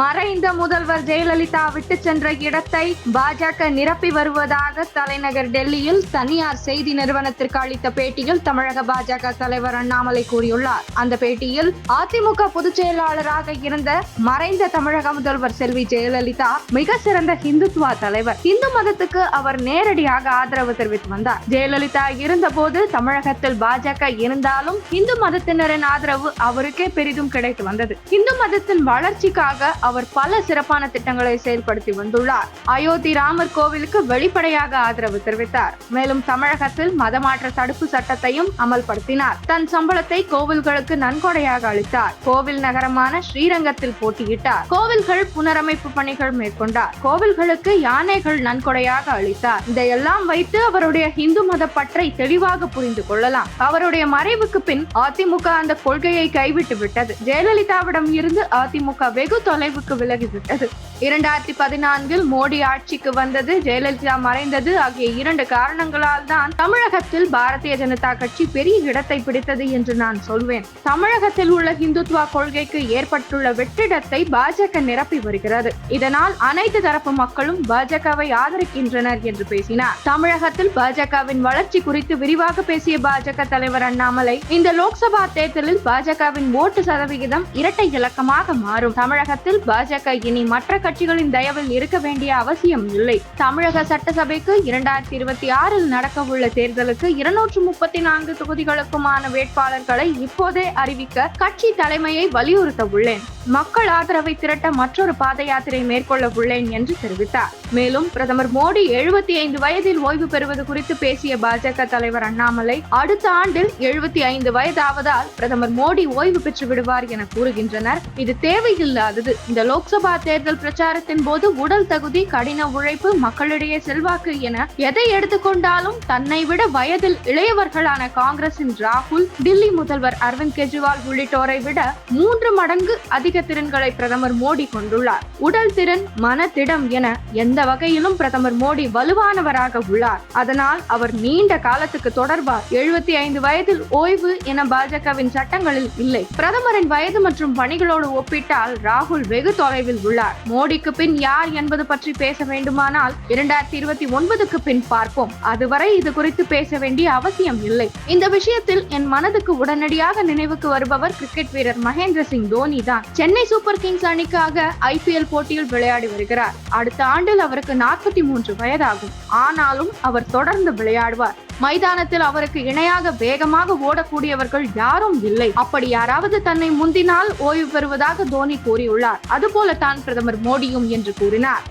மறைந்த முதல்வர் ஜெயலலிதா விட்டு சென்ற இடத்தை பாஜக நிரப்பி வருவதாக தலைநகர் டெல்லியில் தனியார் செய்தி நிறுவனத்திற்கு அளித்த பேட்டியில் தமிழக பாஜக தலைவர் அண்ணாமலை கூறியுள்ளார். அந்த பேட்டியில் அதிமுக பொதுச் செயலாளராக இருந்த மறைந்த தமிழக முதல்வர் செல்வி ஜெயலலிதா மிக சிறந்த ஹிந்துத்வா தலைவர். இந்து மதத்துக்கு அவர் நேரடியாக ஆதரவு தெரிவித்து வந்தார். ஜெயலலிதா இருந்தபோது தமிழகத்தில் பாஜக இருந்தாலும் இந்து மதத்தினரின் ஆதரவு அவருக்கே பெரிதும் கிடைத்து வந்தது. இந்து மதத்தின் வளர்ச்சிக்காக அவர் பல சிறப்பான திட்டங்களை செயல்படுத்தி வந்துள்ளார். அயோத்தி ராமர் கோவிலுக்கு வெளிப்படையாக ஆதரவு தெரிவித்தார். மேலும் தமிழகத்தில் மதமாற்ற தடுப்பு சட்டத்தையும் அமல்படுத்தினார். தன் சம்பளத்தை கோவில்களுக்கு நன்கொடையாக அளித்தார். கோவில் நகரமான ஸ்ரீரங்கத்தில் போட்டியிட்டார். கோவில்கள் புனரமைப்பு பணிகள் மேற்கொண்டார். கோவில்களுக்கு யானைகள் நன்கொடையாக அளித்தார். இதையெல்லாம் வைத்து அவருடைய இந்து மத பற்றை தெளிவாக புரிந்து கொள்ளலாம். அவருடைய மறைவுக்கு பின் அதிமுக அந்த கொள்கையை கைவிட்டு விட்டது. ஜெயலலிதாவிடம் இருந்து அதிமுக வெகு தொலைவு quick, quick, quick, quick, quick, இரண்டாயிரத்தி பதினான்கில் மோடி ஆட்சிக்கு வந்தது ஜெயலலிதா மறைந்தது ஆகிய இரண்டு காரணங்களால் தான் தமிழகத்தில் பாரதிய ஜனதா கட்சி பெரிய இடத்தை பிடித்தது என்று நான் சொல்வேன். தமிழகத்தில் உள்ள இந்துத்துவா கொள்கைக்கு ஏற்பட்டுள்ள வெற்றிடத்தை பாஜக நிரப்பி வருகிறது. இதனால் அனைத்து தரப்பு மக்களும் பாஜகவை ஆதரிக்கின்றனர் என்று பேசினார். தமிழகத்தில் பாஜகவின் வளர்ச்சி குறித்து விரிவாக பேசிய பாஜக தலைவர் அண்ணாமலை இந்த லோக்சபா தேர்தலில் பாஜகவின் ஓட்டு சதவிகிதம் இரட்டை இலக்கமாக மாறும். தமிழகத்தில் பாஜக இனி மற்ற கட்சிகளின் தயவில் இருக்க வேண்டிய அவசியம் இல்லை. தமிழக சட்டசபைக்கு இரண்டாயிரத்தி இருபத்தி ஆறில் நடக்கவுள்ள தேர்தலுக்கு இருநூற்று முப்பத்தி நான்கு தொகுதிகளுக்குமான வேட்பாளர்களை இப்போதே அறிவிக்க கட்சி தலைமையை வலியுறுத்த உள்ளேன். மக்கள் ஆதரவை திரட்ட மற்றொரு பாத யாத்திரை மேற்கொள்ள உள்ளேன் என்று தெரிவித்தார். மேலும் பிரதமர் மோடி எழுபத்தி ஐந்து வயதில் ஓய்வு பெறுவது குறித்து பேசிய பாஜக தலைவர் அண்ணாமலை அடுத்த ஆண்டில் எழுபத்தி ஐந்து வயதாவதால் பிரதமர் மோடி ஓய்வு பெற்று விடுவார் என கூறுகின்றனர். இது தேவையில்லாதது. இந்த லோக்சபா தேர்தல் பிரச்சாரத்தின் போது உடல் தகுதி கடின உழைப்பு மக்களிடையே செல்வாக்கு என எதை எடுத்துக்கொண்டாலும் தன்னை விட வயதில் இளையவர்களான காங்கிரசின் ராகுல் டில்லி முதல்வர் அரவிந்த் கெஜ்ரிவால் உள்ளிட்டோரை விட மூன்று மடங்கு அதிக திறன்களை பிரதமர் மோடி கொண்டுள்ளார். உடல் திறன் மனத்திடம் என எந்த வகையிலும் பிரதமர் மோடி வலுவானவராக உள்ளார். அதனால் அவர் நீண்ட காலத்துக்கு தொடர்பார். எழுபத்தி ஐந்து வயதில் ஓய்வு என பாஜகவின் சட்டங்களில் இல்லை. பிரதமரின் வயது மற்றும் பணிகளோடு ஒப்பிட்டால் ராகுல் வெகு தொலைவில் உள்ளார். மோடி மோடிக்கு பின் யார் என்பது பற்றி பேச வேண்டுமானால் இரண்டாயிரத்தி இருபத்தி ஒன்பதுக்கு பின் பார்ப்போம். அதுவரை இது குறித்து பேச வேண்டிய அவசியம் இல்லை. இந்த விஷயத்தில் என் மனதுக்கு உடனடியாக நினைவுக்கு வருபவர் கிரிக்கெட் வீரர் மகேந்திர சிங் தோனி தான். சென்னை சூப்பர் கிங்ஸ் அணிக்காக ஐபிஎல் போட்டியில் விளையாடி வருகிறார். அடுத்த ஆண்டில் அவருக்கு நாற்பத்தி மூன்று வயதாகும். ஆனாலும் அவர் தொடர்ந்து விளையாடுவார். மைதானத்தில் அவருக்கு இணையாக வேகமாக ஓடக்கூடியவர்கள் யாரும் இல்லை. அப்படி யாராவது தன்னை முந்தினால் ஓய்வு பெறுவதாக தோனி கூறியுள்ளார். அதுபோல தான் பிரதமர் மோடியும் என்று கூறினார்.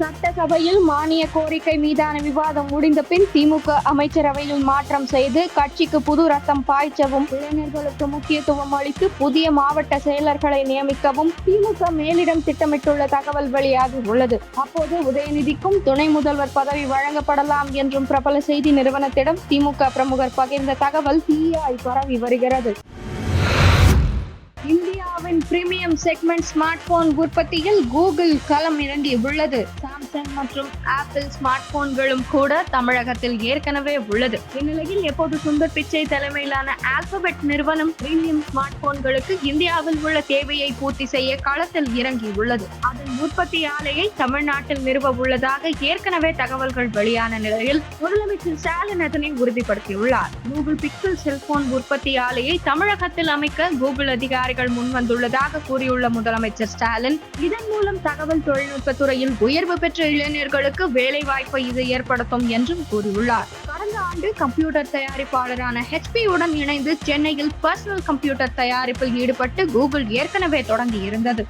சட்டசபையில் மானிய கோரிக்கை மீதான விவாதம் முடிந்த பின் திமுக அமைச்சரவையில் மாற்றம் செய்து கட்சிக்கு புது ரத்தம் பாய்ச்சவும் இளைஞர்களுக்கு முக்கியத்துவம் அளித்து புதிய மாவட்ட செயலர்களை நியமிக்கவும் திமுக மேலிடம் திட்டமிட்டுள்ள தகவல் வெளியாகி உள்ளது. அப்போது உதயநிதிக்கும் துணை முதல்வர் பதவி வழங்கப்படலாம் என்றும் பிரபல செய்தி நிறுவனத்திடம் திமுக பிரமுகர் பகிர்ந்த தகவல் தீயாய் பரவி வருகிறது. இந்தியாவின் பிரீமியம் செக்மெண்ட் ஸ்மார்ட் போன் உற்பத்தியில் கூகுள் களம் இறங்கி உள்ளது. சாம்சங் மற்றும் ஆப்பிள் ஸ்மார்ட் போன்களும் கூட தமிழகத்தில் ஏற்கனவே உள்ளது. இந்நிலையில் எப்போது சுந்தர் பிச்சை தலைமையிலான ஆல்பபெட் நிறுவனம் பிரீமியம் ஸ்மார்ட் போன்களுக்கு இந்தியாவில் உள்ள தேவையை பூர்த்தி செய்ய களத்தில் இறங்கி உள்ளது. அதன் உற்பத்தி ஆலையை தமிழ்நாட்டில் நிறுவ உள்ளதாக ஏற்கனவே தகவல்கள் வெளியான நிலையில் முதலமைச்சர் ஸ்டாலின் அதனை உறுதிப்படுத்தியுள்ளார். கூகுள் பிக்சல் செல்போன் உற்பத்தி ஆலையை தமிழகத்தில் அமைக்க கூகுள் அதிகாரிகள் முன் வந்துள்ளதாக கூறியுள்ள முதலமைச்சர் ஸ்டாலின் இதன் மூலம் தகவல் தொழில்நுட்ப துறையில் உயர்வு பெற்ற இளைஞர்களுக்கு வேலை வாய்ப்பை இது ஏற்படுத்தும் என்றும் கூறியுள்ளார். கடந்த ஆண்டு கம்ப்யூட்டர் தயாரிப்பாளரான ஹெச்பி உடன் இணைந்து சென்னையில் பர்சனல் கம்ப்யூட்டர் தயாரிப்பில் ஈடுபட்டு கூகுள் ஏற்கனவே தொடங்கி இருந்தது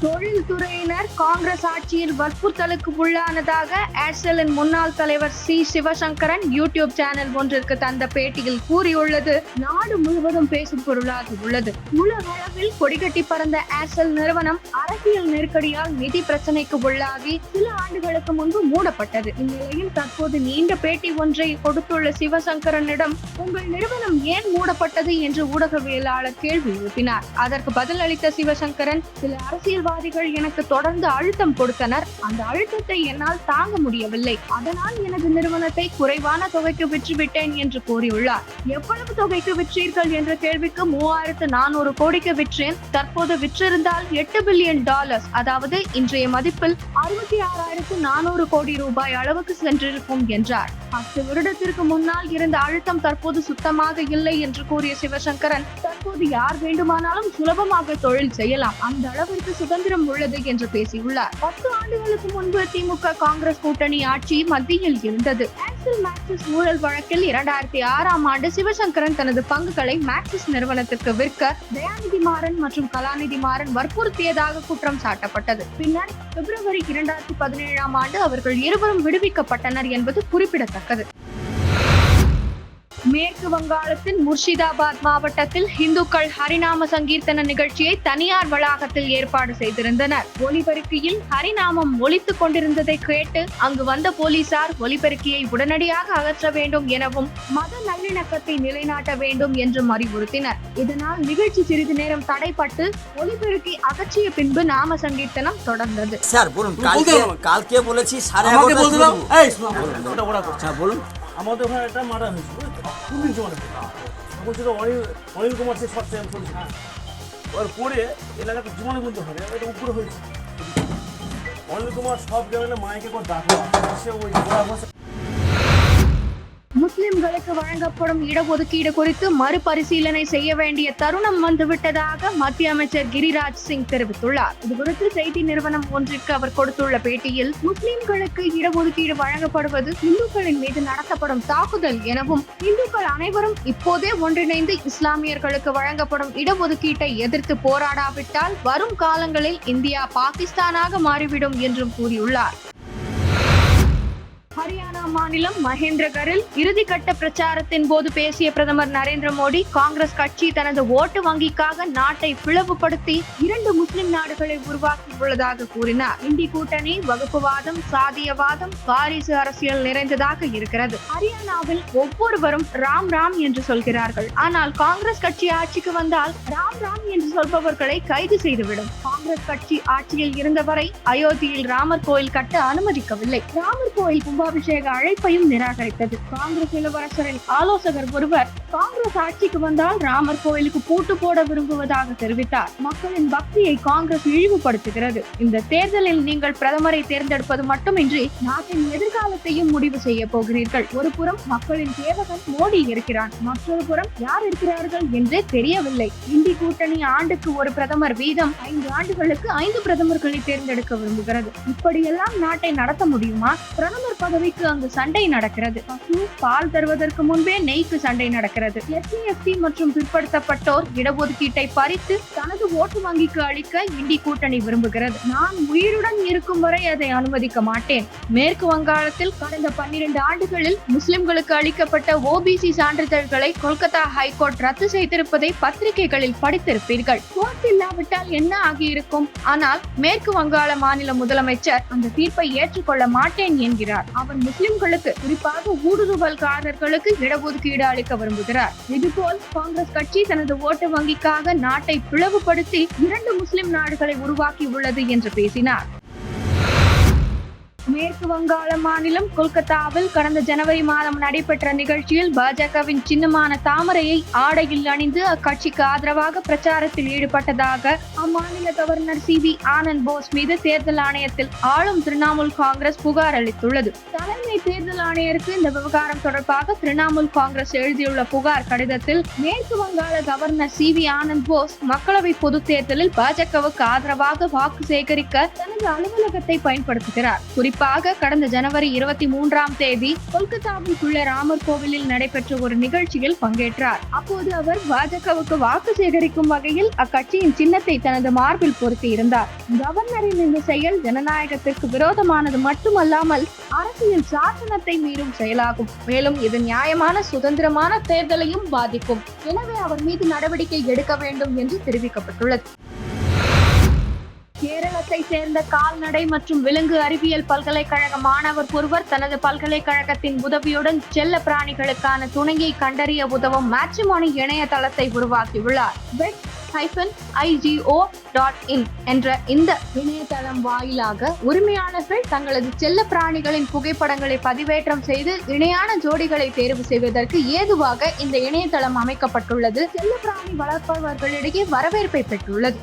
தொழில்துறையினர் காங்கிரஸ் ஆட்சியில் வற்புறுத்தலுக்கு உள்ளானதாக ஏர்செல்லின் முன்னாள் தலைவர் சி. சிவசங்கரன் யூடியூப் சேனல் ஒன்றிற்கு தந்த பேட்டியில் கூறியுள்ளது. நாடு முழுவதும் பேசும் பொருளாக உள்ளது. உலக அளவில் கொடிகட்டி பறந்த ஏர்செல் நிறுவனம் அரசியல் நெருக்கடியால் நிதி பிரச்சனைக்கு உள்ளாகி சில ஆண்டுகளுக்கு முன்பு மூடப்பட்டது. இந்நிலையில் தற்போது நீண்ட பேட்டி ஒன்றை கொடுத்துள்ள சிவசங்கரனிடம் உங்கள் நிறுவனம் ஏன் மூடப்பட்டது? என்று ஊடகவியலாளர் கேள்வி எழுப்பினார். அதற்கு பதிலளித்த சிவசங்கரன் சில அரசியல் அரசியல்வாதிகள் எனக்கு தொடர்ந்து அழுத்தம் கொடுத்தனர். அந்த அழுத்தத்தை என்னால் தாங்க முடியவில்லை. அதனால் எனது நிறுவனத்தை குறைவான தொகைக்கு விற்றுவிட்டேன் என்று கூறியுள்ளார். எவ்வளவு தொகைக்கு விற்றீர்கள் என்ற கேள்விக்கு மூவாயிரத்து நானூறு கோடிக்கு விற்றேன். தற்போது விற்றிருந்தால் எட்டு பில்லியன் டாலர்ஸ் அதாவது இன்றைய மதிப்பில் அறுபத்தி ஆறாயிரத்து நானூறு கோடி ரூபாய் அளவுக்கு சென்றிருக்கும் என்றார். பத்து வருடத்திற்கு முன்னால் இருந்த அழுத்தம் தற்போது சுத்தமாக இல்லை என்று கூறிய சிவசங்கரன் தற்போது யார் வேண்டுமானாலும் சுலபமாக தொழில் செய்யலாம். அந்த அளவிற்கு சுதந்திரம் உள்ளது என்று பேசியுள்ளார். பத்து ஆண்டுகளுக்கு முன்பு திமுக காங்கிரஸ் கூட்டணி ஆட்சி மத்தியில் இருந்தது. ஆக்சில் மேக்சிஸ் ஊழல் வழக்கில் இரண்டாயிரத்தி ஆறாம் ஆண்டு சிவசங்கரன் தனது பங்குகளை மேக்சிஸ் நிறுவனத்திற்கு விற்க தயாநிதி மாறன் மற்றும் கலாநிதி மாறன் வற்புறுத்தியதாக குற்றம் சாட்டப்பட்டது. பின்னர் பிப்ரவரி இரண்டாயிரத்தி பதினேழாம் ஆண்டு அவர்கள் இருவரும் விடுவிக்கப்பட்டனர் என்பது குறிப்பிடத்தக்கது. மேற்கு வங்காளத்தின் முர்ஷிதாபாத் மாவட்டத்தில் இந்துக்கள் ஹரிநாம சங்கீர்த்தன நிகழ்ச்சியை தனியார் வளாகத்தில் ஏற்பாடு செய்திருந்தனர் ஒலிபெருக்கியில் ஹரிநாமம் ஒலித்துக் கொண்டிருந்ததை கேட்டு அங்கு வந்த போலீசார் ஒலிபெருக்கியை உடனடியாக அகற்ற வேண்டும் எனவும் மத நல்லிணக்கத்தை நிலைநாட்ட வேண்டும் என்றும் அறிவுறுத்தினர் இதனால் நிகழ்ச்சி சிறிது நேரம் தடைப்பட்டு ஒலிபெருக்கி அகற்றிய பின்பு நாம சங்கீர்த்தனம் தொடர்ந்தது স্যার বলুন তুমি কালকে বলতে পারো। কালকে বলেছি সাড়ে আমাকে এগারোটায় বলতে দাও শুরু। এই শোনো ওটা ওটা করছে হ্যাঁ বলুন আমাদের ওখানে একটা মার্ডার হয়েছে বুঝেছ পুলিশ জমানে বলছিল অনিল অনিল কুমার সে শর্ট টাইম চলছে এবার পরে এলাকাতে জীবনে কিন্তু হবে এটা উপরে হয়েছে। অনিল কুমার সব জায়গায় মাইকে করে ডাকলো সে ওই ঘোরা முஸ்லிம்களுக்கு வழங்கப்படும் இடஒதுக்கீடு குறித்து மறுபரிசீலனை செய்ய வேண்டிய தருணம் வந்துவிட்டதாக மத்திய அமைச்சர் கிரிராஜ் சிங் தெரிவித்துள்ளார். இதுகுறித்து செய்தி நிறுவனம் ஒன்றிற்கு அவர் கொடுத்துள்ள பேட்டியில் முஸ்லிம்களுக்கு இடஒதுக்கீடு வழங்கப்படுவது இந்துக்களின் மீது நடத்தப்படும் தாக்குதல் எனவும் இந்துக்கள் அனைவரும் இப்போதே ஒன்றிணைந்து இஸ்லாமியர்களுக்கு வழங்கப்படும் இடஒதுக்கீட்டை எதிர்த்து போராடாவிட்டால் வரும் காலங்களில் இந்தியா பாகிஸ்தானாக மாறிவிடும் என்றும் கூறியுள்ளார். ஹரியானா மாநிலம் மகேந்திரகரில் இறுதிக்கட்ட பிரச்சாரத்தின் போது பேசிய பிரதமர் நரேந்திர மோடி காங்கிரஸ் கட்சி தனது ஓட்டு வங்கிக்காக நாட்டை பிளவுபடுத்தி இரண்டு முஸ்லிம் நாடுகளை உருவாக்கியுள்ளதாக கூறினார். இந்தி கூட்டணி வகுப்புவாதம் சாதியவாதம் வாரிசு அரசியல் நிறைந்ததாக இருக்கிறது. ஹரியானாவில் ஒவ்வொருவரும் ராம் ராம் என்று சொல்கிறார்கள். ஆனால் காங்கிரஸ் கட்சி ஆட்சிக்கு வந்தால் ராம் ராம் என்று சொல்பவர்களை கைது செய்துவிடும். காங்கிரஸ் கட்சி ஆட்சியில் இருந்தவரை அயோத்தியில் ராமர் கோயில் கட்ட அனுமதிக்கவில்லை. ராமர் கோயில் கும்பாபிஷேக அழைப்பையும் நிராகரித்தது. காங்கிரஸ் இளவரசரின் ஆலோசகர் ஒருவர் காங்கிரஸ் ஆட்சிக்கு வந்தால் ராமர் கோயிலுக்கு பூட்டு போட விரும்புவதாக தெரிவித்தார். மக்களின் பக்தியை காங்கிரஸ் இழிவுபடுத்துகிறது. இந்த தேர்தலில் நீங்கள் பிரதமரை தேர்ந்தெடுப்பது மட்டுமின்றி நாட்டின் எதிர்காலத்தையும் முடிவு செய்ய போகிறீர்கள். ஒரு புறம் மக்களின் சேவகன் மோடி இருக்கிறான். மற்றொரு புறம் யார் இருக்கிறார்கள் என்றே தெரியவில்லை. இந்தி கூட்டணி ஆண்டுக்கு ஒரு பிரதமர் வீதம் ஐந்து ஆண்டுகளுக்கு ஐந்து பிரதமர்களை தேர்ந்தெடுக்க விரும்புகிறது. இப்படியெல்லாம் நாட்டை நடத்த முடியுமா? பிரதமர் ஆகவைக்கு அங்கு சண்டை நடக்கிறது. பசு பால் தருவதற்கு முன்பே நெய்க்கு சண்டை நடக்கிறது. எஸ்சி எஸ்டி மற்றும் பிற்படுத்தப்பட்டோர் இடஒதுக்கீட்டை பறித்து தனது அரசு ஓட்டு வங்கிக்கு அளிக்க இந்தி கூட்டணி விரும்புகிறது. நான் உயிருடன் இருக்கும் வரை அதை அனுமதிக்க மாட்டேன். மேற்கு வங்காளத்தில் கடந்த பன்னிரண்டு ஆண்டுகளில் முஸ்லிம்களுக்கு அளிக்கப்பட்ட ஓபிசி சான்றிதழ்களை கொல்கத்தா ஹைகோர்ட் ரத்து செய்திருப்பதை பத்திரிகைகளில் படித்திருப்பீர்கள். கோர்ட் இல்லாவிட்டால் என்ன ஆகியிருக்கும்? ஆனால் மேற்கு வங்காள மாநில முதலமைச்சர் அந்த தீர்ப்பை ஏற்றுக்கொள்ள மாட்டேன் என்கிறார். அவர் முஸ்லிம்களுக்கு குறிப்பாக ஊடுருவல்காரர்களுக்கு இடஒதுக்கீடு அளிக்க விரும்புகிறார். இதுபோல் காங்கிரஸ் கட்சி தனது ஓட்டு வங்கிக்காக நாட்டை பிளவுபடுத்த இரண்டு முஸ்லிம் நாடுகளை உருவாக்கி உள்ளது என்று பேசினார். மேற்கு வங்காள மாநிலம் கொல்கத்தாவில் கடந்த ஜனவரி மாதம் நடைபெற்ற நிகழ்ச்சியில் பாஜகவின் சின்னமான தாமரையை ஆடையில் அணிந்து அக்கட்சிக்கு ஆதரவாக பிரச்சாரத்தில் ஈடுபட்டதாக அம்மாநில governor C V Anand Bose மீது தேர்தல் ஆணையத்தில் ஆளும் திரிணாமுல் காங்கிரஸ் புகார் அளித்துள்ளது. தலைமை தேர்தல் ஆணையருக்கு இந்த விவகாரம் தொடர்பாக திரிணாமுல் காங்கிரஸ் எழுதியுள்ள புகார் கடிதத்தில் மேற்கு வங்காள governor C V Anand Bose மக்களவை பொதுத் தேர்தலில் பாஜகவுக்கு ஆதரவாக வாக்கு சேகரிக்க தனது அலுவலகத்தை பயன்படுத்துகிறார். குறிப்பாக கடந்த ஜனவரி இருபத்தி மூன்றாம் தேதி கொல்கத்தாவில் உள்ள ராமர் கோவிலில் நடைபெற்ற ஒரு நிகழ்ச்சியில் பங்கேற்றார். அப்போது அவர் பாஜகவுக்கு வாக்கு சேகரிக்கும் வகையில் அக்கட்சியின் சின்னத்தை தனது மார்பில் பொருத்தி இருந்தார். கவர்னரின் இந்த செயல் ஜனநாயகத்திற்கு விரோதமானது மட்டுமல்லாமல் அரசியல் சாசனத்தை மீறும் செயலாகும். மேலும் இது நியாயமான சுதந்திரமான தேர்தலையும் பாதிக்கும். எனவே அவர் மீது நடவடிக்கை எடுக்க வேண்டும் என்று தெரிவிக்கப்பட்டுள்ளது. கேரளத்தை சேர்ந்த கால்நடை மற்றும் விலங்கு அறிவியல் பல்கலைக்கழக மாணவர் ஒருவர் தனது பல்கலைக்கழகத்தின் உதவியுடன் செல்ல பிராணிகளுக்கான துணையை கண்டறிய உதவும் மேட்ரிமோனி இணையதளத்தை உருவாக்கியுள்ளார். Bet hyphen IGO dot in என்ற இந்த இணையதளம் வாயிலாக உரிமையாளர்கள் தங்களது செல்ல பிராணிகளின் புகைப்படங்களை பதிவேற்றம் செய்து இணையான ஜோடிகளை தேர்வு செய்வதற்கு ஏதுவாக இந்த இணையதளம் அமைக்கப்பட்டுள்ளது. செல்ல பிராணி வளர்ப்பவர்களிடையே வரவேற்பை பெற்றுள்ளது.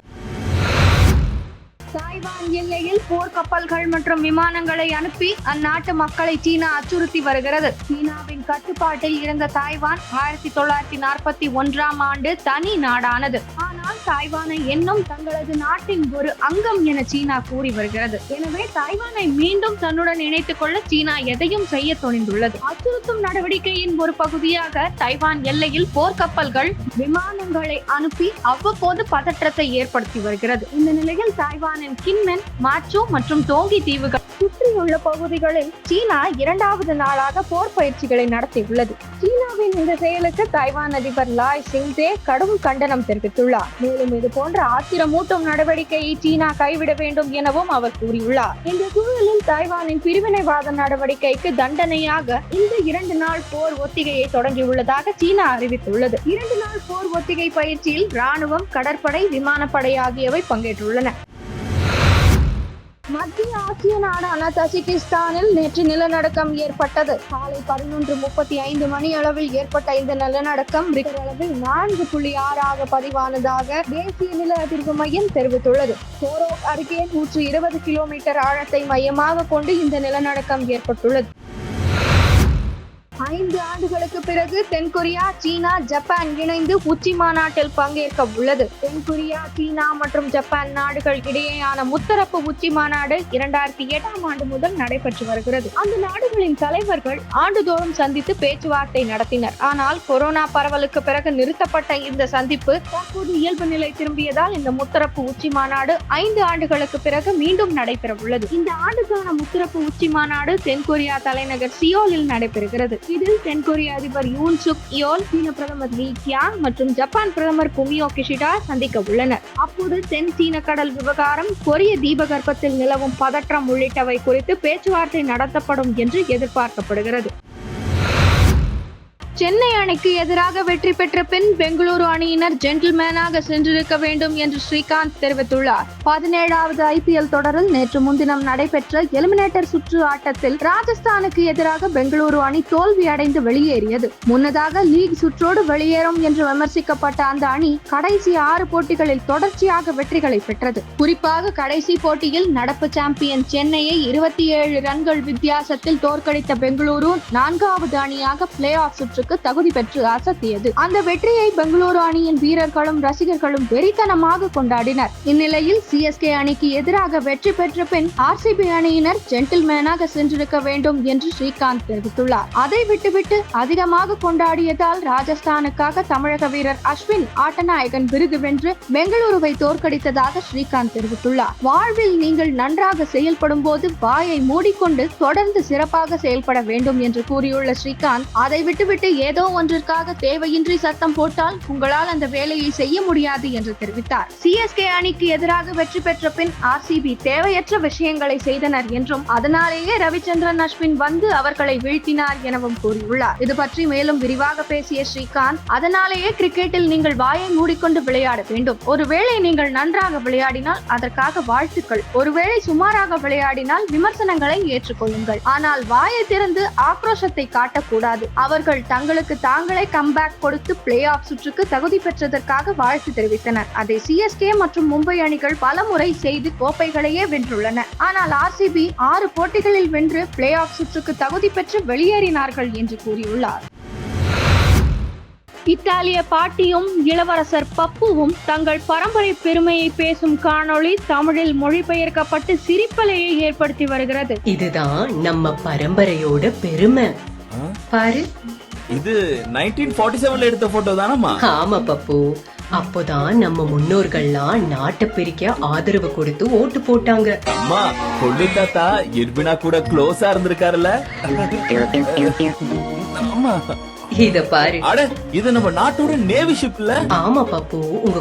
தாய்வான் எல்லையில் போர்க்கப்பல்கள் மற்றும் விமானங்களை அனுப்பி அந்நாட்டு மக்களை சீனா அச்சுறுத்தி வருகிறது. சீனாவின் கட்டுப்பாட்டில் இருந்த தாய்வான் ஆயிரத்தி தொள்ளாயிரத்தி நாற்பத்தி ஒன்றாம் ஆண்டு தனி நாடானது. தாய்வானை என்னும் தங்களது நாட்டின் ஒரு அங்கம் என சீனா கூறி வருகிறது. எனவே தாய்வானை மீண்டும் தன்னுடன் இணைத்துக் கொள்ள சீனா எதையும் செய்ய துணிந்துள்ளது. அச்சுறுத்தும் நடவடிக்கையின் ஒரு பகுதியாக தைவான் எல்லையில் போர்க்கப்பல்கள் விமானங்களை அனுப்பி அவ்வப்போது பதற்றத்தை ஏற்படுத்தி வருகிறது. இந்த நிலையில் தாய்வானின் கின்மென் மாச்சோ மற்றும் தோங்கி தீவுகள் சுற்றியுள்ள பகுதிகளில் சீனா இரண்டாவது நாளாக போர் பயிற்சிகளை நடத்தியுள்ளது. சீனாவின் இந்த செயலுக்கு தைவான் அதிபர் லாய் சிங்தே கடும் கண்டனம் தெரிவித்துள்ளார். மேலும் இது போன்ற ஆத்திரமூட்டும் நடவடிக்கையை சீனா கைவிட வேண்டும் எனவும் அவர் கூறியுள்ளார். இந்த சூழலில் தைவானின் பிரிவினைவாத நடவடிக்கைக்கு தண்டனையாக இந்த இரண்டு நாள் போர் ஒத்திகையை தொடங்கியுள்ளதாக சீனா அறிவித்துள்ளது. இரண்டு நாள் போர் ஒத்திகை பயிற்சியில் ராணுவம் கடற்படை விமானப்படை ஆகியவை பங்கேற்றுள்ளன. மத்திய ஆசிய நாடான தஜிகிஸ்தானில் நேற்று நிலநடுக்கம் ஏற்பட்டது. காலை பதினொன்று முப்பத்தி ஐந்து மணி அளவில் ஏற்பட்ட இந்த நிலநடுக்கம் ரிக்டர் அளவில் நான்கு புள்ளி ஆறாக பதிவானதாக தேசிய நில அதிர்வு மையம் தெரிவித்துள்ளது. கோரோக் அருகே நூற்று இருபது கிலோமீட்டர் ஆழத்தை மையமாக கொண்டு இந்த நிலநடுக்கம் ஏற்பட்டுள்ளது. ஐந்து ஆண்டுகளுக்கு பிறகு தென்கொரியா சீனா ஜப்பான் இணைந்து உச்சி மாநாட்டில் பங்கேற்க உள்ளது. தென்கொரியா சீனா மற்றும் ஜப்பான் நாடுகள் இடையேயான முத்தரப்பு உச்சி மாநாடு இரண்டாயிரத்தி எட்டாம் ஆண்டு முதல் நடைபெற்று வருகிறது. அந்த நாடுகளின் தலைவர்கள் ஆண்டுதோறும் சந்தித்து பேச்சுவார்த்தை நடத்தினர். ஆனால் கொரோனா பரவலுக்கு பிறகு நிறுத்தப்பட்ட இந்த சந்திப்பு தற்போது இயல்பு நிலை திரும்பியதால் இந்த முத்தரப்பு உச்சி மாநாடு ஐந்து ஆண்டுகளுக்கு பிறகு மீண்டும் நடைபெற உள்ளது இந்த ஆண்டுக்கான முத்தரப்பு உச்சி மாநாடு தென்கொரியா தலைநகர் சியோலில் நடைபெறுகிறது. இதில் தென்கொரிய அதிபர் யூன் சுக் யோல் சீன பிரதமர் லீ கியாங் மற்றும் ஜப்பான் பிரதமர் குமியோ கிஷிடா சந்திக்க உள்ளனர். அப்போது தென் சீன கடல் விவகாரம் கொரிய தீபகற்பத்தில் நிலவும் பதற்றம் உள்ளிட்டவை குறித்து பேச்சுவார்த்தை நடத்தப்படும் என்று எதிர்பார்க்கப்படுகிறது. சென்னை அணிக்கு எதிராக வெற்றி பெற்ற பின் பெங்களூரு அணியினர் ஜென்டில்மேனாக சென்றிருக்க வேண்டும் என்று ஸ்ரீகாந்த் தெரிவித்துள்ளார். பதினேழாவது ஐபிஎல் தொடரில் நேற்று முன்தினம் நடைபெற்ற எலிமினேட்டர் சுற்று ஆட்டத்தில் ராஜஸ்தானுக்கு எதிராக பெங்களூரு அணி தோல்வி அடைந்து வெளியேறியது. முன்னதாக லீக் சுற்றோடு வெளியேறும் என்று விமர்சிக்கப்பட்ட அந்த அணி கடைசி ஆறு போட்டிகளில் தொடர்ச்சியாக வெற்றிகளை பெற்றது. குறிப்பாக கடைசி போட்டியில் நடப்பு சாம்பியன் சென்னையை இருபத்தி ஏழு ரன்கள் வித்தியாசத்தில் தோற்கடித்த பெங்களூரு நான்காவது அணியாக பிளே ஆஃப் சுற்று சுற்றுக்கு தகுதி பெற்று அசத்தியது. அந்த வெற்றியை பெங்களூரு அணியின் வீரர்களும் ரசிகர்களும் வெறித்தனமாக கொண்டாடினர். இந்நிலையில் சிஎஸ்கே அணிக்கு எதிராக வெற்றி பெற்ற பின் ஆர்சிபி அணியினர் ஜென்டில்மேனாக சென்றிருக்க வேண்டும் என்று ஸ்ரீகாந்த் தெரிவித்துள்ளார். அதை விட்டுவிட்டு அதிகமாக கொண்டாடியதால் ராஜஸ்தானுக்காக தமிழக வீரர் அஸ்வின் ஆட்டநாயகன் விருது வென்று பெங்களூருவை தோற்கடித்ததாக ஸ்ரீகாந்த் தெரிவித்துள்ளார். வாழ்வில் நீங்கள் நன்றாக செயல்படும் போது வாயை மூடிக்கொண்டு தொடர்ந்து சிறப்பாக செயல்பட வேண்டும் என்று கூறியுள்ள ஸ்ரீகாந்த் அதை விட்டுவிட்டு ஏதோ ஒன்றிற்காக தேவையின்றி சத்தம் போட்டால் உங்களால் அந்த வேலையை செய்ய முடியாது என்று தெரிவித்தார். சிஎஸ்கே அணிக்கு எதிராக வெற்றி பெற்ற பின் ஆர்சிபி தேவையற்ற விஷயங்களை செய்தனர் என்றும் அதனாலேயே ரவிச்சந்திரன் அஸ்வின் வந்து அவர்களை வீழ்த்தினார் எனவும் கூறியுள்ளார். இது பற்றி மேலும் விரிவாக பேசிய ஸ்ரீகாந்த் அதனாலேயே கிரிக்கெட்டில் நீங்கள் வாயை மூடிக்கொண்டு விளையாட வேண்டும். ஒருவேளை நீங்கள் நன்றாக விளையாடினால் அதற்காக வாழ்த்துக்கள். ஒருவேளை சுமாராக விளையாடினால் விமர்சனங்களை ஏற்றுக்கொள்ளுங்கள். ஆனால் வாயை திறந்து ஆக்ரோஷத்தை காட்டக்கூடாது. அவர்கள் தங்களுக்கு தாங்களே கம்பேக் கொடுத்து பிளே ஆஃப் சுற்றுக்கு தகுதி பெற்றதற்காக வாழ்த்து தெரிவித்தனர். அதை சிஎஸ்கே மற்றும் மும்பை அணிகள் பலமுறை செய்து கோப்பைகளையே வென்றுள்ளன. ஆனால் ஆர்சிபி ஆறு போட்டிகளில் வென்று பிளே ஆஃப் சுற்றுக்கு தகுதி பெற்று வெளியேறினார்கள் என்று கூறியுள்ளார். இத்தாலிய பாட்டியும் இளவரசர் பப்புவும் தங்கள் பரம்பரை பெருமையை பேசும் காணொளி தமிழில் மொழிபெயர்க்கப்பட்டு சிரிப்பலையை ஏற்படுத்தி வருகிறது. இதுதான் நம்ம பரம்பரையோட பெருமை. பாரு இது நைன்டீன் ஃபார்ட்டி செவன்ல எடுத்த போட்டோ தானம்மா? ஆமா பப்பு. அப்போதான் நம்ம முன்னோர்கள்லாம் நாட்டை பிரிக்க ஆதரவு கொடுத்து ஓட்டு போட்டாங்க. அம்மா கொள்ளு தாத்தா எர்பினா கூட க்ளோஸா இருந்திருக்காருல்ல? ஆமா. இத பாரு. அட இது நம்ம நாட்டோட நேவி ஷிப்ல ஆமா பப்பு. உங்க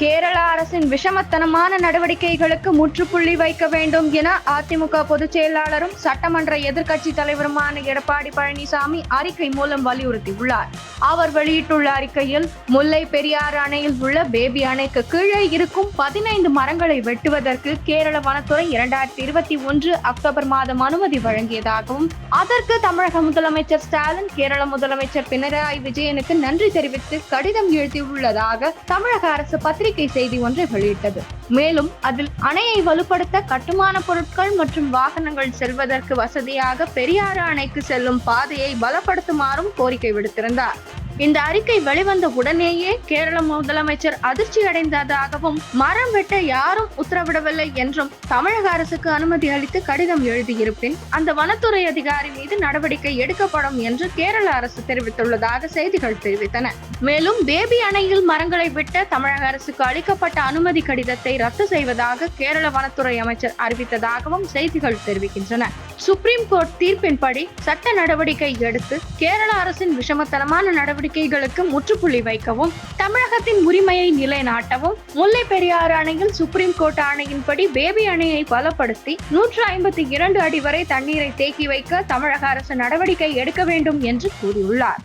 கேரள அரசின் விஷமத்தனமான நடவடிக்கைகளுக்கு முற்றுப்புள்ளி வைக்க வேண்டும் என அதிமுக பொதுச் செயலாளரும் சட்டமன்ற எதிர்க்கட்சி தலைவருமான எடப்பாடி பழனிசாமி அறிக்கை மூலம் வலியுறுத்தியுள்ளார். அவர் வெளியிட்டுள்ள அறிக்கையில் முல்லை பெரியாறு அணையில் உள்ள பேபி அணைக்கு கீழே இருக்கும் பதினைந்து மரங்களை வெட்டுவதற்கு கேரள வனத்துறை இரண்டாயிரத்தி இருபத்தி ஒன்று அக்டோபர் மாதம் அனுமதி வழங்கியதாகவும் அதற்கு தமிழக முதலமைச்சர் ஸ்டாலின் கேரள முதலமைச்சர் பினராயி விஜயனுக்கு நன்றி தெரிவித்து கடிதம் எழுதியுள்ளதாக தமிழக அரசு பத்திரிகை செய்தி ஒன்றை வெளியிட்டது. மேலும் அதில் அணையை வலுப்படுத்த கட்டுமான பொருட்கள் மற்றும் வாகனங்கள் செல்வதற்கு வசதியாக பெரியாறு அணைக்கு செல்லும் பாதையை பலப்படுத்துமாறும் கோரிக்கை விடுத்திருந்தார். இந்த அறிக்கை வெளிவந்த உடனேயே கேரள முதலமைச்சர் அதிர்ச்சி அடைந்ததாகவும் மரம் வெட்ட யாரும் உத்தரவிடவில்லை என்றும் தமிழக அரசுக்கு அனுமதி அளித்து கடிதம் எழுதியிருப்பின். அந்த வனத்துறை அதிகாரி மீது நடவடிக்கை எடுக்கப்படும் என்று கேரள அரசு தெரிவித்துள்ளதாக செய்திகள் தெரிவித்தன. மேலும் பேபி அணையில் மரங்களை விட்ட தமிழக அரசுக்கு அளிக்கப்பட்ட அனுமதி கடிதத்தை ரத்து செய்வதாக கேரள வனத்துறை அமைச்சர் அறிவித்ததாகவும் செய்திகள் தெரிவிக்கின்றன. சுப்ரீம் கோர்ட் தீர்ப்பின்படி சட்ட நடவடிக்கை எடுத்து கேரள அரசின் விஷமத்தனமான நடவடிக்கைகளுக்கு முற்றுப்புள்ளி வைக்கவும் தமிழகத்தின் உரிமையை நிலைநாட்டவும் முல்லை பெரியாறு அணையில் சுப்ரீம் கோர்ட் ஆணையின்படி பேபி அணையை பலப்படுத்தி நூற்று ஐம்பத்தி இரண்டு அடி வரை தண்ணீரை தேக்கி வைக்க தமிழக அரசு நடவடிக்கை எடுக்க வேண்டும் என்று கூறியுள்ளார்.